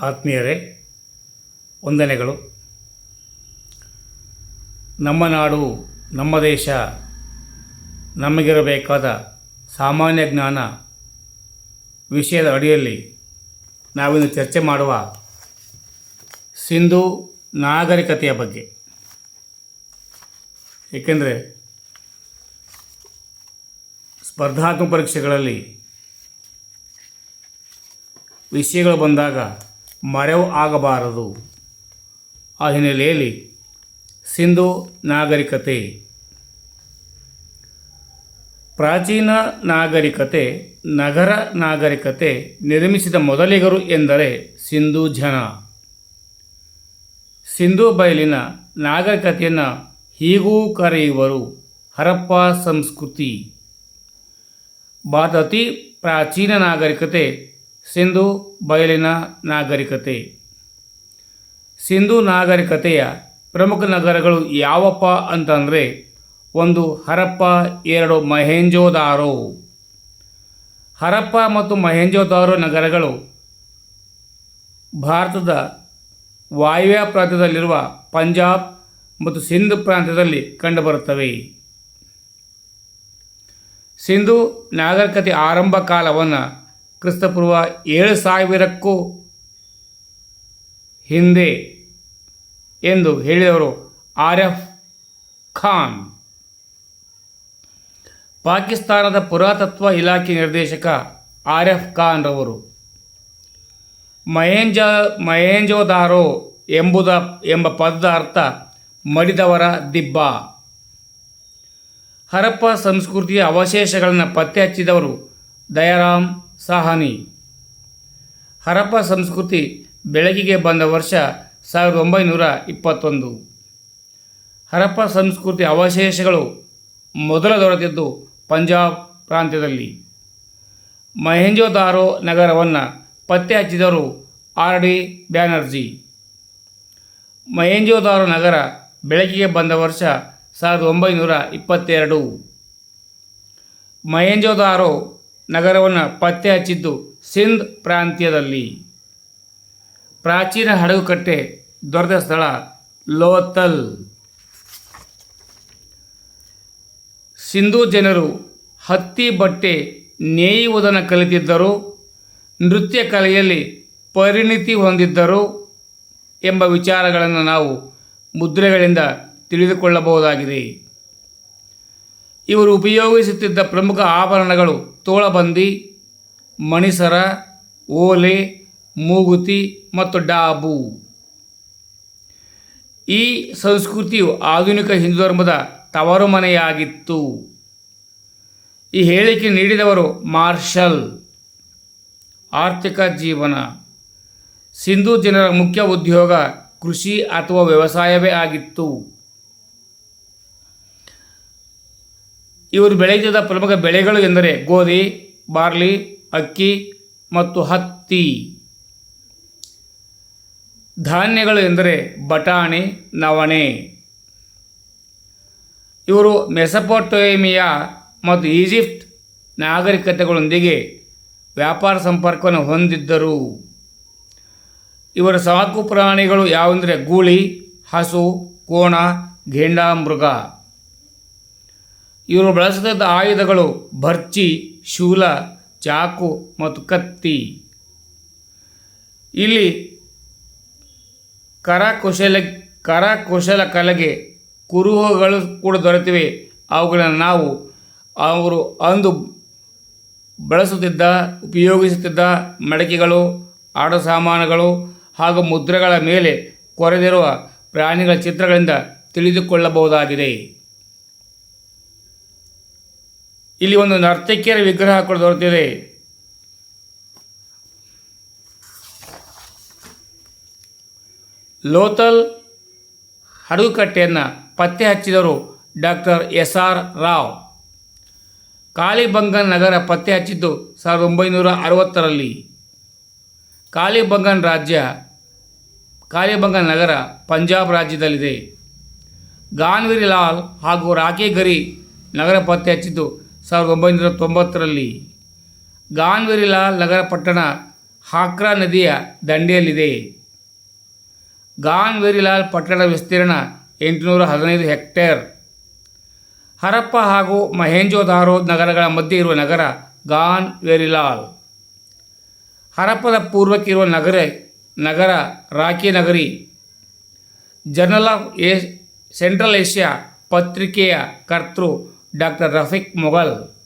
ಆತ್ಮೀಯರೇ, ವಂದನೆಗಳು. ನಮ್ಮ ನಾಡು, ನಮ್ಮ ದೇಶ, ನಮಗಿರಬೇಕಾದ ಸಾಮಾನ್ಯ ಜ್ಞಾನ ವಿಷಯದ ಅಡಿಯಲ್ಲಿ ನಾವಿಂದು ಚರ್ಚೆ ಮಾಡುವ ಸಿಂಧು ನಾಗರಿಕತೆಯ ಬಗ್ಗೆ. ಏಕೆಂದರೆ ಸ್ಪರ್ಧಾತ್ಮಕ ಪರೀಕ್ಷೆಗಳಲ್ಲಿ ವಿಷಯಗಳು ಬಂದಾಗ ಮರೆವು ಆಗಬಾರದು. ಆ ಹಿನ್ನೆಲೆಯಲ್ಲಿ ಸಿಂಧು ನಾಗರಿಕತೆ. ಪ್ರಾಚೀನ ನಾಗರಿಕತೆ, ನಗರ ನಾಗರಿಕತೆ ನಿರ್ಮಿಸಿದ ಮೊದಲಿಗರು ಎಂದರೆ ಸಿಂಧು ಜನ. ಸಿಂಧು ಬಯಲಿನ ನಾಗರಿಕತೆಯನ್ನು ಹೀಗೂ ಕರೆಯುವರು ಹರಪ್ಪ ಸಂಸ್ಕೃತಿ. ಭಾರತ ಅತಿ ಪ್ರಾಚೀನ ನಾಗರಿಕತೆ ಸಿಂಧು ಬಯಲಿನ ನಾಗರಿಕತೆ. ಸಿಂಧು ನಾಗರಿಕತೆಯ ಪ್ರಮುಖ ನಗರಗಳು ಯಾವಪ್ಪ ಅಂತಂದರೆ ಒಂದು ಹರಪ್ಪ, ಎರಡು ಮಹೇಂಜೋದಾರೋ. ಹರಪ್ಪ ಮತ್ತು ಮಹೇಂಜೋದಾರೋ ನಗರಗಳು ಭಾರತದ ವಾಯುವ್ಯ ಪ್ರಾಂತ್ಯದಲ್ಲಿರುವ ಪಂಜಾಬ್ ಮತ್ತು ಸಿಂಧ್ ಪ್ರಾಂತ್ಯದಲ್ಲಿ ಕಂಡುಬರುತ್ತವೆ. ಸಿಂಧು ನಾಗರಿಕತೆ ಆರಂಭ ಕಾಲವನ್ನು ಕ್ರಿಸ್ತಪೂರ್ವ ಏಳು ಸಾವಿರಕ್ಕೂ ಹಿಂದೆ ಎಂದು ಹೇಳಿದವರು ಆರ್ ಎಫ್ ಖಾನ್. ಪಾಕಿಸ್ತಾನದ ಪುರಾತತ್ವ ಇಲಾಖೆ ನಿರ್ದೇಶಕ ಆರ್ ಎಫ್ ಖಾನ್ ರವರು. ಮಹೇಂಜ, ಮಹೇಂಜೋದಾರೋ ಎಂಬುದ, ಎಂಬ ಪದದ ಅರ್ಥ ಮಡಿದವರ ದಿಬ್ಬ. ಹರಪ್ಪ ಸಂಸ್ಕೃತಿಯ ಅವಶೇಷಗಳನ್ನು ಪತ್ತೆ ಹಚ್ಚಿದವರು ದಯಾರಾಮ್ ಸಾಹನಿ. ಹರಪ್ಪ ಸಂಸ್ಕೃತಿ ಬೆಳಗಿಗೆ ಬಂದ ವರ್ಷ ಸಾವಿರದ ಒಂಬೈನೂರ ಇಪ್ಪತ್ತೊಂದು. ಹರಪ್ಪ ಸಂಸ್ಕೃತಿ ಅವಶೇಷಗಳು ಮೊದಲ ದೊರೆತಿದ್ದು ಪಂಜಾಬ್ ಪ್ರಾಂತ್ಯದಲ್ಲಿ. ಮಹೇಂಜೋದಾರೋ ನಗರವನ್ನು ಪತ್ತೆ ಹಚ್ಚಿದರು ಆರ್ ಡಿ ಬ್ಯಾನರ್ಜಿ. ಮಹೇಂಜೋದಾರೋ ನಗರ ಬೆಳಕಿಗೆ ಬಂದ ವರ್ಷ ಸಾವಿರದ ಒಂಬೈನೂರ ಇಪ್ಪತ್ತೆರಡು. ಮಹೇಂಜೋದಾರೋ ನಗರವನ್ನು ಪತ್ತೆ ಹಚ್ಚಿದ್ದು ಸಿಂಧ್ ಪ್ರಾಂತ್ಯದಲ್ಲಿ. ಪ್ರಾಚೀನ ಹಡಗುಕಟ್ಟೆ ದೊರೆತ ಸ್ಥಳ ಲೋತಲ್ ಸಿಂಧೂ ಜನರು ಹತ್ತಿ ಬಟ್ಟೆ ನೇಯುವುದನ್ನು ಕಲಿತಿದ್ದರು, ನೃತ್ಯ ಕಲೆಯಲ್ಲಿ ಪರಿಣಿತಿ ಹೊಂದಿದ್ದರು ಎಂಬ ವಿಚಾರಗಳನ್ನು ನಾವು ಮುದ್ರೆಗಳಿಂದ ತಿಳಿದುಕೊಳ್ಳಬಹುದಾಗಿದೆ. ಇವರು ಉಪಯೋಗಿಸುತ್ತಿದ್ದ ಪ್ರಮುಖ ಆಭರಣಗಳು ತೋಳಬಂದಿ, ಮಣಿಸರ, ಓಲೆ, ಮೂಗುತಿ ಮತ್ತು ಡಾಬು. ಈ ಸಂಸ್ಕೃತಿಯು ಆಧುನಿಕ ಹಿಂದೂ ಧರ್ಮದ ತವರು ಮನೆಯಾಗಿತ್ತು ಈ ಹೇಳಿಕೆ ನೀಡಿದವರು ಮಾರ್ಷಲ್, ಆರ್ಥಿಕ ಜೀವನ, ಸಿಂಧೂ ಜನರ ಮುಖ್ಯ ಉದ್ಯೋಗ ಕೃಷಿ ಅಥವಾ ವ್ಯವಸಾಯವೇ ಆಗಿತ್ತು. ಇವರು ಬೆಳೆದ ಪ್ರಮುಖ ಬೆಳೆಗಳು ಎಂದರೆ ಗೋಧಿ, ಬಾರ್ಲಿ, ಅಕ್ಕಿ ಮತ್ತು ಹತ್ತಿ. ಧಾನ್ಯಗಳು ಎಂದರೆ ಬಟಾಣಿ, ನವಣೆ. ಇವರು ಮೆಸಪೋಟೋಮಿಯಾ ಮತ್ತು ಈಜಿಪ್ಟ್ ನಾಗರಿಕತೆಗಳೊಂದಿಗೆ ವ್ಯಾಪಾರ ಸಂಪರ್ಕವನ್ನು ಹೊಂದಿದ್ದರು. ಇವರ ಸಾಕು ಪ್ರಾಣಿಗಳು ಯಾವೆಂದರೆ ಗೂಳಿ, ಹಸು, ಕೋಣ ಘೇಂಡಾಮೃಗ ಇವರು ಬಳಸುತ್ತಿದ್ದ ಆಯುಧಗಳು ಭರ್ಚಿ ಶೂಲ, ಚಾಕು ಮತ್ತು ಕತ್ತಿ. ಇಲ್ಲಿ ಕರಕುಶಲ ಕರಕುಶಲ ಕಲೆಗೆ ಕುರುಹುಗಳು ಕೂಡ ದೊರೆತಿವೆ. ಅವುಗಳನ್ನು ನಾವು ಅವರು ಅಂದು ಬಳಸುತ್ತಿದ್ದ, ಉಪಯೋಗಿಸುತ್ತಿದ್ದ ಮಡಕೆಗಳು ಆಡ ಸಾಮಾನುಗಳು ಹಾಗೂ ಮುದ್ರೆಗಳ ಮೇಲೆ ಕೊರೆದಿರುವ ಪ್ರಾಣಿಗಳ ಚಿತ್ರಗಳಿಂದ ತಿಳಿದುಕೊಳ್ಳಬಹುದಾಗಿದೆ. ಇಲ್ಲಿ ಒಂದು ನರ್ತಕಿಯರ ವಿಗ್ರಹ ಕೂಡ ದೊರೆತಿದೆ. ಲೋತಲ್ ಹಡಗುಕಟ್ಟೆಯನ್ನು ಪತ್ತೆ ಹಚ್ಚಿದರು doctor S R Rao. Kalibangan ನಗರ ಪತ್ತೆ ಹಚ್ಚಿದ್ದು ಸಾವಿರದ ಒಂಬೈನೂರ ಅರವತ್ತರಲ್ಲಿ. ಕಾಳಿಬಂಗನ್ ರಾಜ್ಯ ಕಾಳಿಬಂಗನ್ ನಗರ ಪಂಜಾಬ್ ರಾಜ್ಯದಲ್ಲಿದೆ. ಗಾನ್ವಿರಿ ಲಾಲ್ ಹಾಗೂ ರಾಕೇಗರಿ ನಗರ ಪತ್ತೆ ಹಚ್ಚಿದ್ದು ಸಾವಿರದ ಒಂಬೈನೂರ ತೊಂಬತ್ತರಲ್ಲಿ ಗಾನ್ವಿರಿ ಲಾಲ್ ನಗರ ಪಟ್ಟಣ ಹಾಕ್ರಾ ನದಿಯ ದಂಡೆಯಲ್ಲಿದೆ. ಗಾನ್ವೆರಿಲಾಲ್ ಪಟ್ಟಣ ವಿಸ್ತೀರ್ಣ ಎಂಟುನೂರ ಹದಿನೈದು ಹೆಕ್ಟೇರ್. ಹರಪ್ಪ ಹಾಗೂ ಮಹೇಂಜೋದಾರೋ ನಗರಗಳ ಮಧ್ಯೆ ಇರುವ ನಗರ ಗಾನ್ ವೆರಿಲಾಲ್ ಹರಪ್ಪದ ಪೂರ್ವಕ್ಕಿರುವ ನಗರ ನಗರ ರಾಕಿ ನಗರಿ. Journal of a central Asia ಪತ್ರಿಕೆಯ ಕರ್ತೃ doctor Rafique Mughal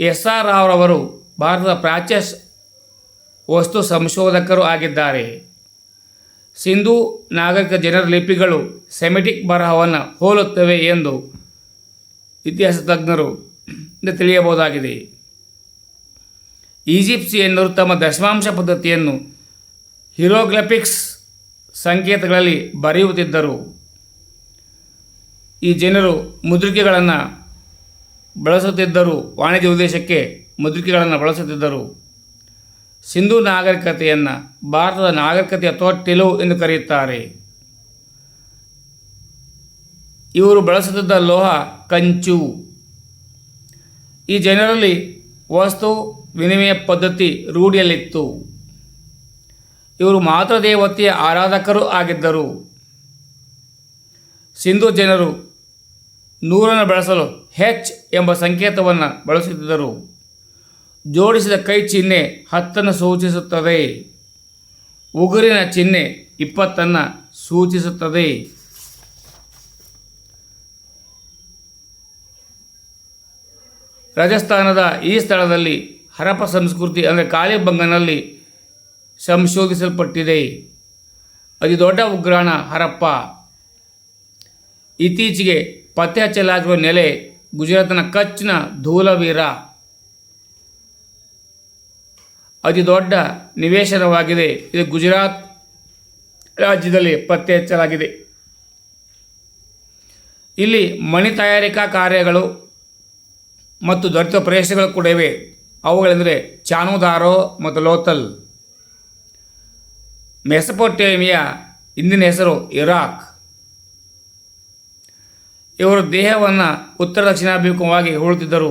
S R ರಾವ್ರವರು ಭಾರತದ ಪ್ರಾಚ್ಯ ವಸ್ತು ಸಂಶೋಧಕರು ಆಗಿದ್ದಾರೆ. ಸಿಂಧೂ ನಾಗರಿಕ ಜನರ ಲಿಪಿಗಳು ಸೆಮೆಟಿಕ್ ಬರಹವನ್ನು ಹೋಲುತ್ತವೆ ಎಂದು ಇತಿಹಾಸ ತಜ್ಞರು ತಿಳಿಯಬಹುದಾಗಿದೆ. ಈಜಿಪ್ಸಿಯನ್ನರು ತಮ್ಮ ದಶಮಾಂಶ ಪದ್ಧತಿಯನ್ನು ಹಿರೋಗ್ಲಪಿಕ್ಸ್ ಸಂಕೇತಗಳಲ್ಲಿ ಬರೆಯುತ್ತಿದ್ದರು. ಈ ಜನರು ಮುದ್ರಿಕೆಗಳನ್ನು ಬಳಸುತ್ತಿದ್ದರು, ವಾಣಿಜ್ಯ ಉದ್ದೇಶಕ್ಕೆ ಮುದ್ರಿಕೆಗಳನ್ನು ಬಳಸುತ್ತಿದ್ದರು, ಸಿಂಧೂ ನಾಗರಿಕತೆಯನ್ನು ಭಾರತದ ನಾಗರಿಕತೆಯ ತೊಟ್ಟಿಲು ಎಂದು ಕರೆಯುತ್ತಾರೆ. ಇವರು ಬಳಸುತ್ತಿದ್ದ ಲೋಹ ಕಂಚು. ಈ ಜನರಲ್ಲಿ ವಸ್ತು ವಿನಿಮಯ ಪದ್ಧತಿ ರೂಢಿಯಲ್ಲಿತ್ತು. ಇವರು ಮಾತೃದೇವತೆಯ ಆರಾಧಕರು ಆಗಿದ್ದರು. ಸಿಂಧು ಜನರು ನೂರನ್ನು ಬಳಸಲು ಹೆಚ್ ಎಂಬ ಸಂಕೇತವನ್ನು ಬಳಸುತ್ತಿದ್ದರು. ಜೋಡಿಸಿದ ಕೈ ಚಿಹ್ನೆ ಹತ್ತನ್ನು ಸೂಚಿಸುತ್ತದೆ. ಉಗುರಿನ ಚಿಹ್ನೆ ಇಪ್ಪತ್ತನ್ನು ಸೂಚಿಸುತ್ತದೆ. ರಾಜಸ್ಥಾನದ ಈ ಸ್ಥಳದಲ್ಲಿ ಹರಪ್ಪ ಸಂಸ್ಕೃತಿ ಅಂದರೆ ಕಾಲಿಬಂಗನಲ್ಲಿ ಸಂಶೋಧಿಸಲ್ಪಟ್ಟಿದೆ. ಅತಿ ದೊಡ್ಡ ಉಗ್ರಾಣ ಹರಪ್ಪ. ಇತ್ತೀಚೆಗೆ ಪತ್ತೆ ಹಚ್ಚಲಾಗಿರುವ ನೆಲೆ ಗುಜರಾತ್ನ ಕಚ್ನ ಧೂಲವೀರ. ಅತಿ ದೊಡ್ಡ ನಿವೇಶನವಾಗಿದೆ. ಇದು ಗುಜರಾತ್ ರಾಜ್ಯದಲ್ಲಿ ಪತ್ತೆ ಹಚ್ಚಲಾಗಿದೆ ಇಲ್ಲಿ ಮಣಿ ತಯಾರಿಕಾ ಕಾರ್ಯಗಳು ಮತ್ತು ದೊರೆತ ಪ್ರದೇಶಗಳು ಕೂಡ ಇವೆ. ಅವುಗಳೆಂದರೆ ಚಾನುದಾರೋ ಮತ್ತು ಲೋತಲ್. ಮೆಸಪೊಟೇಮಿಯಾ, ಇಂದಿನ ಹೆಸರು ಇರಾಕ್. ಇವರು ದೇಹವನ್ನು ಉತ್ತರ ದಕ್ಷಿಣಾಭಿಮುಖವಾಗಿ ಹೂಳುತ್ತಿದ್ದರು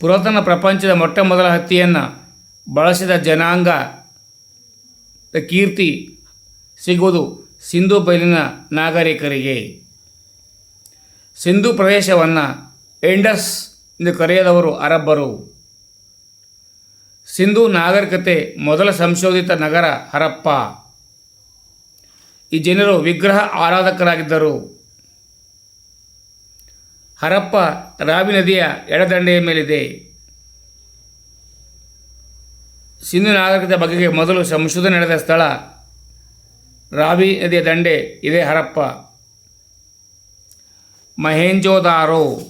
ಪುರಾತನ ಪ್ರಪಂಚದ ಮೊಟ್ಟ ಮೊದಲ ಹತ್ತಿಯನ್ನು ಬಳಸಿದ ಜನಾಂಗ ಕೀರ್ತಿ ಸಿಗುವುದು ಸಿಂಧು ಬಯಲಿನ ನಾಗರಿಕರಿಗೆ. ಸಿಂಧು ಪ್ರದೇಶವನ್ನು ಎಂಡಸ್ ಎಂದು ಕರೆಯದವರು ಅರಬ್ಬರು. ಸಿಂಧು ನಾಗರಿಕತೆ ಮೊದಲ ಸಂಶೋಧಿತ ನಗರ ಹರಪ್ಪ. ಈ ಜನರು ವಿಗ್ರಹ ಆರಾಧಕರಾಗಿದ್ದರು. ಹರಪ್ಪ ರಾವಿ ನದಿಯ ಎಡದಂಡೆಯ ಮೇಲಿದೆ. ಸಿಂಧು ನಾಗರಿಕತೆ ಬಗೆಗೆ ಮೊದಲು ಸಂಶೋಧನೆ ನಡೆದ ಸ್ಥಳ ರಾವಿ ನದಿಯ ದಂಡೆ. ಇದೇ ಹರಪ್ಪ. ಮಹೇಂಜೋದಾರೋ.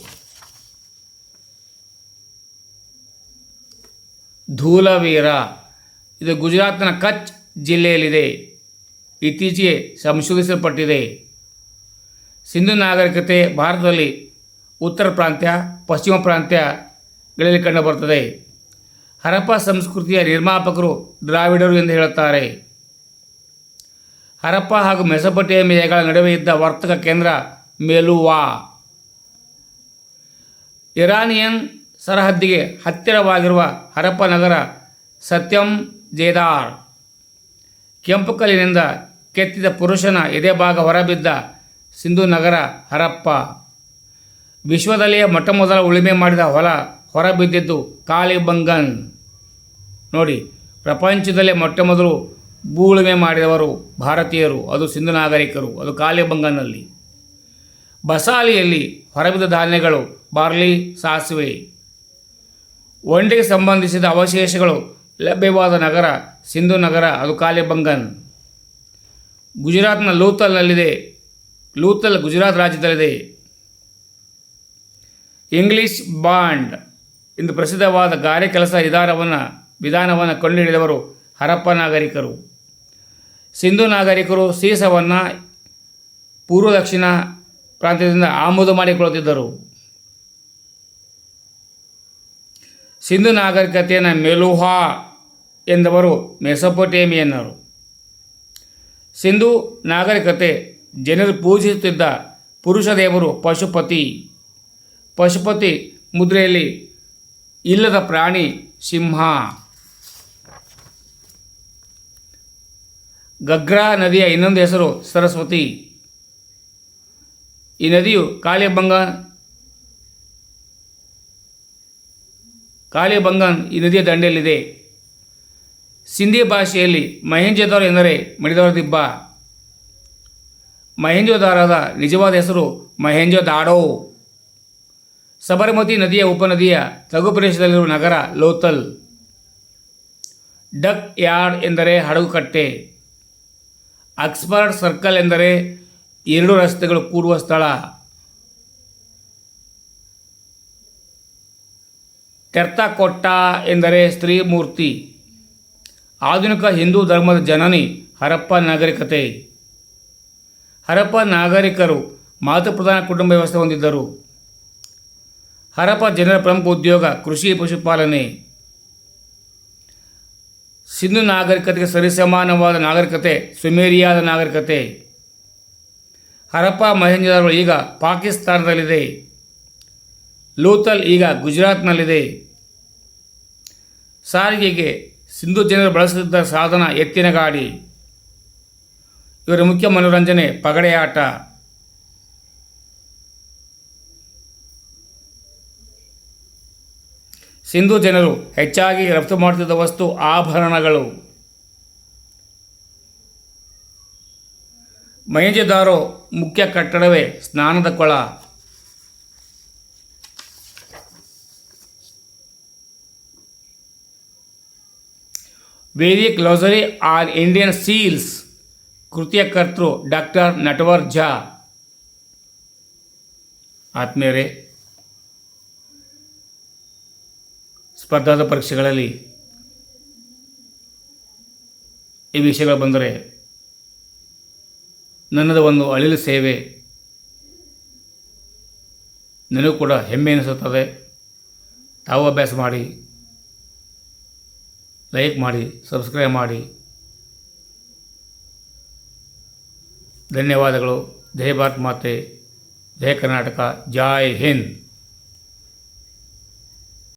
ಧೂಲವೀರ. ಇದು ಗುಜರಾತ್ನ ಕಚ್ ಜಿಲ್ಲೆಯಲ್ಲಿದೆ. ಇತ್ತೀಚೆಗೆ ಸಂಶೋಧಿಸಲ್ಪಟ್ಟಿದೆ. ಸಿಂಧು ನಾಗರಿಕತೆ ಭಾರತದಲ್ಲಿ ಉತ್ತರ ಪ್ರಾಂತ್ಯ, ಪಶ್ಚಿಮ ಪ್ರಾಂತ್ಯಗಳಲ್ಲಿ ಕಂಡುಬರುತ್ತದೆ. ಹರಪ್ಪ ಸಂಸ್ಕೃತಿಯ ನಿರ್ಮಾಪಕರು ದ್ರಾವಿಡರು ಎಂದು ಹೇಳುತ್ತಾರೆ. ಹರಪ್ಪ ಹಾಗೂ ಮೆಸೊಪಟೇಮಿಯಾಗಳ ನಡುವೆ ಇದ್ದ ವರ್ತಕ ಕೇಂದ್ರ ಮೇಲುವಾ. ಇರಾನಿಯನ್ ಸರಹದ್ದಿಗೆ ಹತ್ತಿರವಾಗಿರುವ ಹರಪ್ಪ ನಗರ ಸತ್ಯಂ ಜೇದಾರ್. ಕೆಂಪು ಕಲ್ಲಿನಿಂದ ಕೆತ್ತಿದ ಪುರುಷನ ಎದೆ ಭಾಗ ಹೊರಬಿದ್ದ ಸಿಂಧು ನಗರ ಹರಪ್ಪ. ವಿಶ್ವದಲ್ಲಿಯೇ ಮೊಟ್ಟ ಮೊದಲ ಉಳುಮೆ ಮಾಡಿದ ಹೊಲ ಹೊರಬಿದ್ದಿದ್ದು ಕಾಳಿಬಂಗನ್ ನೋಡಿ, ಪ್ರಪಂಚದಲ್ಲೇ ಮೊಟ್ಟ ಮೊದಲು ಭೂಳುಮೆ ಮಾಡಿದವರು ಭಾರತೀಯರು, ಅದು ಸಿಂಧು ನಾಗರಿಕರು, ಅದು ಕಾಳಿಬಂಗನ್ನಲ್ಲಿ ಬಸಾಲಿಯಲ್ಲಿ ಹೊರಬಿದ್ದ ಧಾನ್ಯಗಳು ಬಾರ್ಲಿ, ಸಾಸಿವೆ. ಒಂಡೆಗೆ ಸಂಬಂಧಿಸಿದ ಅವಶೇಷಗಳು ಲಭ್ಯವಾದ ನಗರ ಸಿಂಧು ನಗರ, ಅದು ಕಾಲಿಬಂಗನ್ ಗುಜರಾತ್ನ ಲೂತಲ್ನಲ್ಲಿದೆ ಲೂತಲ್ ಗುಜರಾತ್ ರಾಜ್ಯದಲ್ಲಿದೆ. ಇಂಗ್ಲಿಷ್ ಬಾಂಡ್ ಎಂದು ಪ್ರಸಿದ್ಧವಾದ ಗಾರೆ ಕೆಲಸ ವಿಧಾನವನ್ನು ವಿಧಾನವನ್ನು ಕಂಡುಹಿಡಿದವರು ಹರಪ್ಪ ನಾಗರಿಕರು. ಸಿಂಧು ನಾಗರಿಕರು ಸೀಸವನ್ನು ಪೂರ್ವ ದಕ್ಷಿಣ ಪ್ರಾಂತ್ಯದಿಂದ ಆಮದು ಮಾಡಿಕೊಳ್ಳುತ್ತಿದ್ದರು. ಸಿಂಧು ನಾಗರಿಕತೆಯನ್ನು ಮೆಲುಹಾ ಎಂದವರು ಮೆಸೊಪೊಟೇಮಿಯನ್ನರು. ಸಿಂಧು ನಾಗರಿಕತೆ, ಜನರು ಪೂಜಿಸುತ್ತಿದ್ದ ಪುರುಷ ದೇವರು ಪಶುಪತಿ. ಪಶುಪತಿ ಮುದ್ರೆಯಲ್ಲಿ ಇಲ್ಲದ ಪ್ರಾಣಿ ಸಿಂಹ. ಗಗ್ರಾ ನದಿಯ ಇನ್ನೊಂದು ಹೆಸರು ಸರಸ್ವತಿ. ಈ ನದಿಯು ಕಾಲಿಬಂಗನ್ ಕಾಲಿಬಂಗನ್ ಈ ನದಿಯ ದಂಡೆಯಲ್ಲಿದೆ. ಸಿಂಧಿ ಭಾಷೆಯಲ್ಲಿ ಮಹೇಂಜೋದಾರೋ ಎಂದರೆ ಮಡಿದವರ ದಿಬ್ಬ ಮಹೇಂಜೋದಾರದ ನಿಜವಾದ ಹೆಸರು ಮಹೇಂಜೋದಾಡೋ ಸಬರಮತಿ ನದಿಯ ಉಪನದಿಯ ತಗು ಪ್ರದೇಶದಲ್ಲಿರುವ ನಗರ ಲೋತಲ್ ಡಕ್ ಯಾರ್ಡ್ ಎಂದರೆ ಹಡಗುಕಟ್ಟೆ. ಆಕ್ಸ್ಫರ್ಡ್ ಸರ್ಕಲ್ ಎಂದರೆ ಎರಡು ರಸ್ತೆಗಳು ಕೂಡುವ ಸ್ಥಳ. ತೆರ್ತಕೊಟ್ಟ ಎಂದರೆ ಸ್ತ್ರೀ ಮೂರ್ತಿ ಆಧುನಿಕ ಹಿಂದೂ ಧರ್ಮದ ಜನನಿ ಹರಪ್ಪ ನಾಗರಿಕತೆ. ಹರಪ್ಪ ನಾಗರಿಕರು ಮಾತೃಪ್ರಧಾನ ಕುಟುಂಬ ವ್ಯವಸ್ಥೆ ಹೊಂದಿದ್ದರು. ಹರಪ್ಪ ಜನರ ಪ್ರಮುಖ ಉದ್ಯೋಗ ಕೃಷಿ ಪಶುಪಾಲನೆ. ಸಿಂಧು ನಾಗರಿಕತೆಗೆ ಸರಿಸಮಾನವಾದ ನಾಗರಿಕತೆ, ಸುಮೇರಿಯಾದ ನಾಗರಿಕತೆ. ಹರಪ್ಪ ಮಹೇಂಜರು ಈಗ ಪಾಕಿಸ್ತಾನದಲ್ಲಿದೆ. ಲೂತಲ್ ಈಗ ಗುಜರಾತ್ನಲ್ಲಿದೆ. ಸಾರಿಗೆಗೆ ಸಿಂಧು ಜನರು ಬಳಸುತ್ತಿದ್ದ ಸಾಧನ ಎತ್ತಿನ ಗಾಡಿ ಇವರ ಮುಖ್ಯ ಮನೋರಂಜನೆ ಪಗಡೆ ಆಟ ಸಿಂಧು ಜನರು ಹೆಚ್ಚಾಗಿ ರಫ್ತು ಮಾಡುತ್ತಿದ್ದ ವಸ್ತು ಆಭರಣಗಳು. ಮೈಜದಾರೋ ಮುಖ್ಯ ಕಟ್ಟಡವೇ, ಸ್ನಾನದ ಕೊಳ. Vedic glossary or Indian seals, ಕೃತಿಯ ಕರ್ತೃ ಡಾಕ್ಟರ್ ನಟವರ್ ಝಾ ಆತ್ಮೀಯರೇ, ಸ್ಪರ್ಧಾದ ಪರೀಕ್ಷೆಗಳಲ್ಲಿ ಈ ವಿಷಯಗಳು ಬಂದರೆ ನನ್ನದು ಒಂದು ಅಳಿಲು ಸೇವೆ. ನನಗೂ ಕೂಡ ಹೆಮ್ಮೆ ಅನಿಸುತ್ತದೆ ತಾವು ಅಭ್ಯಾಸ ಮಾಡಿ ಲೈಕ್ ಮಾಡಿ ಸಬ್ಸ್ಕ್ರೈಬ್ ಮಾಡಿ. ಧನ್ಯವಾದಗಳು. ಜಯ ಭಾರತ್ ಮಾತೆ. ಜಯ ಕರ್ನಾಟಕ. ಜೈ ಹಿಂದ್.